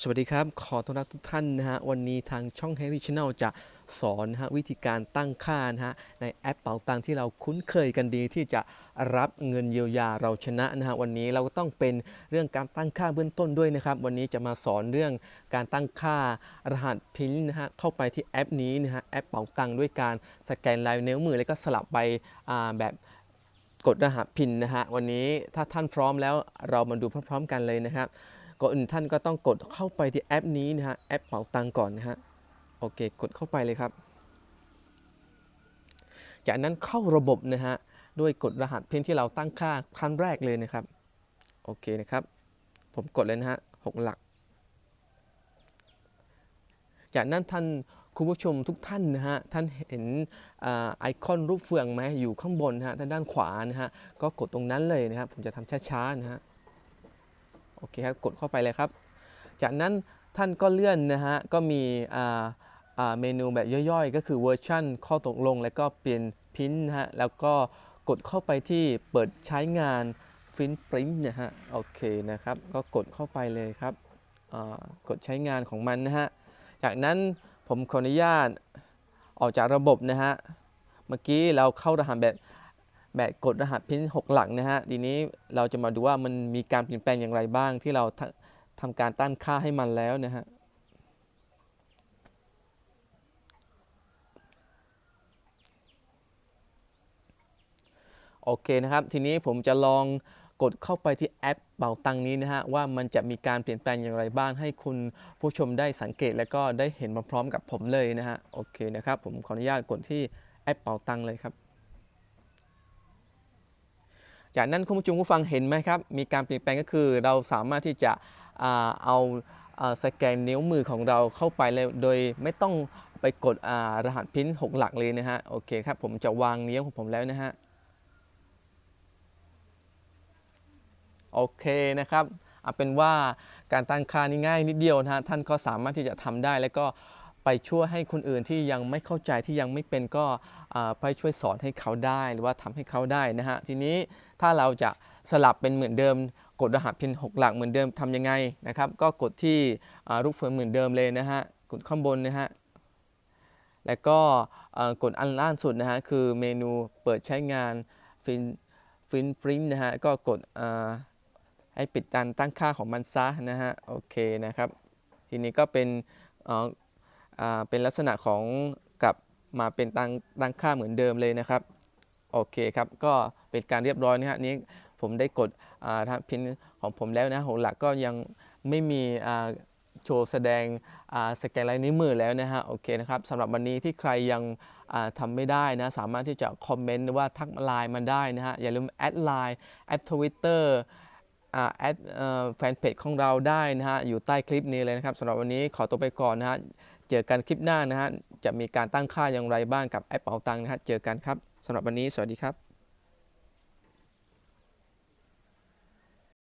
สวัสดีครับ ขอต้อนรับทุกท่านนะฮะ วันนี้ทางช่อง Harry Channel จะสอนนะฮะวิธีการตั้งค่านะฮะในแอปเป๋าตังที่เราคุ้นเคยกันดีที่จะรับเงินเยียวยาเราชนะนะฮะวันนี้เราก็ต้องเป็นเรื่องการตั้งค่าเบื้องต้นด้วยนะครับ วันนี้จะมาสอนเรื่องการตั้งค่ารหัสพินนะฮะเข้าไปที่แอปนี้นะฮะแอปเป๋าตังด้วยการสแกนลายนิ้วมือแล้วก็สลับไปอ่าแบบกดรหัสพินนะฮะวันนี้ถ้าท่านพร้อมแล้วเรามาดูพร้อมๆกันเลยนะครับ ก่อนอื่นท่านก็ต้องกดเข้าไปที่แอปนี้นะฮะแอปเป๋าตังก่อนนะฮะโอเคกดเข้าไปเลยครับจากนั้นเข้าระบบนะฮะด้วยกดรหัสพินที่เราตั้งค่าครั้งแรกเลยนะครับ โอเคนะครับ ผมกดเลยนะฮะหกหลัก จากนั้นท่านคุณผู้ชมทุกท่านนะฮะท่านเห็นอไอคอนรูปเฟืองไหมอยู่ข้างบนนะฮะทางด้านขวานะฮะก็กดตรงนั้นเลยนะครับผมจะทำช้าๆนะฮะ อเคครับกดเข้าไปเลยครับ จากนั้นท่านก็เลื่อนนะฮะก็มีเมนูแบบย่อยๆ ก็คือเวอร์ชันข้อตกลง แล้วก็เปลี่ยนพินนะฮะแล้วก็กดเข้าไปที่เปิดใช้งานฟินปริ้นนะฮะโอเคนะครับก็กดเข้าไปเลยครับกดใช้งานของมันนะฮะจากนั้นผมขออนุญาตออกจากระบบนะฮะเมื่อกี้เราเข้ารหัสแบบ แบบกดรหัสพิน6หลักนะฮะทีนี้เราจะมาดูว่ามันมีการเปลี่ยนแปลงอย่างไรบ้าง ที่เราทำทำการตั้งค่าให้มันแล้วนะฮะโอเคนะครับ ทีนี้ผมจะลองกดเข้าไปที่แอปเป่าตังนี้นะฮะว่ามันจะมีการเปลี่ยนแปลงอย่างไรบ้าง ให้คุณผู้ชมได้สังเกตและก็ได้เห็นมาพร้อมกับผมเลยนะฮะโอเคนะครับ ผมขออนุญาตกดที่แอปเป่าตังเลยครับ จากนั้นคุณผู้ชมผู้ฟังเห็นไหมครับ มีการเปลี่ยนแปลงก็คือ เราสามารถที่จะเอาสแกนนิ้วมือของเราเข้าไปเลยโดยไม่ต้องไปกดรหัสพิน6หลักเลยนะฮะ โอเคครับ ผมจะวางนิ้วของผมแล้วนะฮะ โอเคนะครับเอาเป็นว่าการตั้งค่านี่ง่ายนิดเดียวนะฮะ ท่านก็สามารถที่จะทำได้แล้วก็ ไปช่วยให้คนอื่นที่ยังไม่เข้าใจที่ยังไม่เป็นก็ไปช่วยสอนให้เขาได้หรือว่าทำให้เขาได้นะฮะทีนี้ถ้าเราจะสลับเป็นเหมือนเดิม กดรหัสพิน 6 หลักเหมือนเดิมทำยังไงนะครับ ก็กดที่รูปเฟืองเหมือนเดิมเลยนะฮะกดข้างบนนะฮะแล้วก็กดอันล่างสุดนะฮะคือเมนูเปิดใช้งานฟินฟินปริ้นนะฮะก็กดให้ปิดการตั้งค่าของมันซะนะฮะโอเคนะครับ ทีนี้ก็เป็น เป็นลักษณะของกลับมาเป็นตั้งตั้งค่าเหมือนเดิมเลยนะครับ โอเคครับ ก็เป็นการเรียบร้อยนะฮะนี้ผมได้กดทางพินของผมแล้วนะของหลักก็ยังไม่มีโชว์แสดงสแกนลายนิ้วมือแล้วนะฮะโอเคนะครับสำหรับวันนี้ที่ใครยังอ่าทำไม่ได้นะ สามารถที่จะคอมเมนต์หรือว่าทักไลน์มาได้นะฮะ อย่าลืมแอดไลน์แอดทวิตเตอร์แอดแฟนเพจของเราได้นะฮะ อยู่ใต้คลิปนี้เลยนะครับสำหรับวันนี้ขอตัวไปก่อนนะฮะ เจอกันคลิปหน้านะฮะจะมีการตั้งค่าอย่างไรบ้างกับแอปเป๋าตังค์นะฮะเจอกันครับสำหรับวันนี้สวัสดีครับ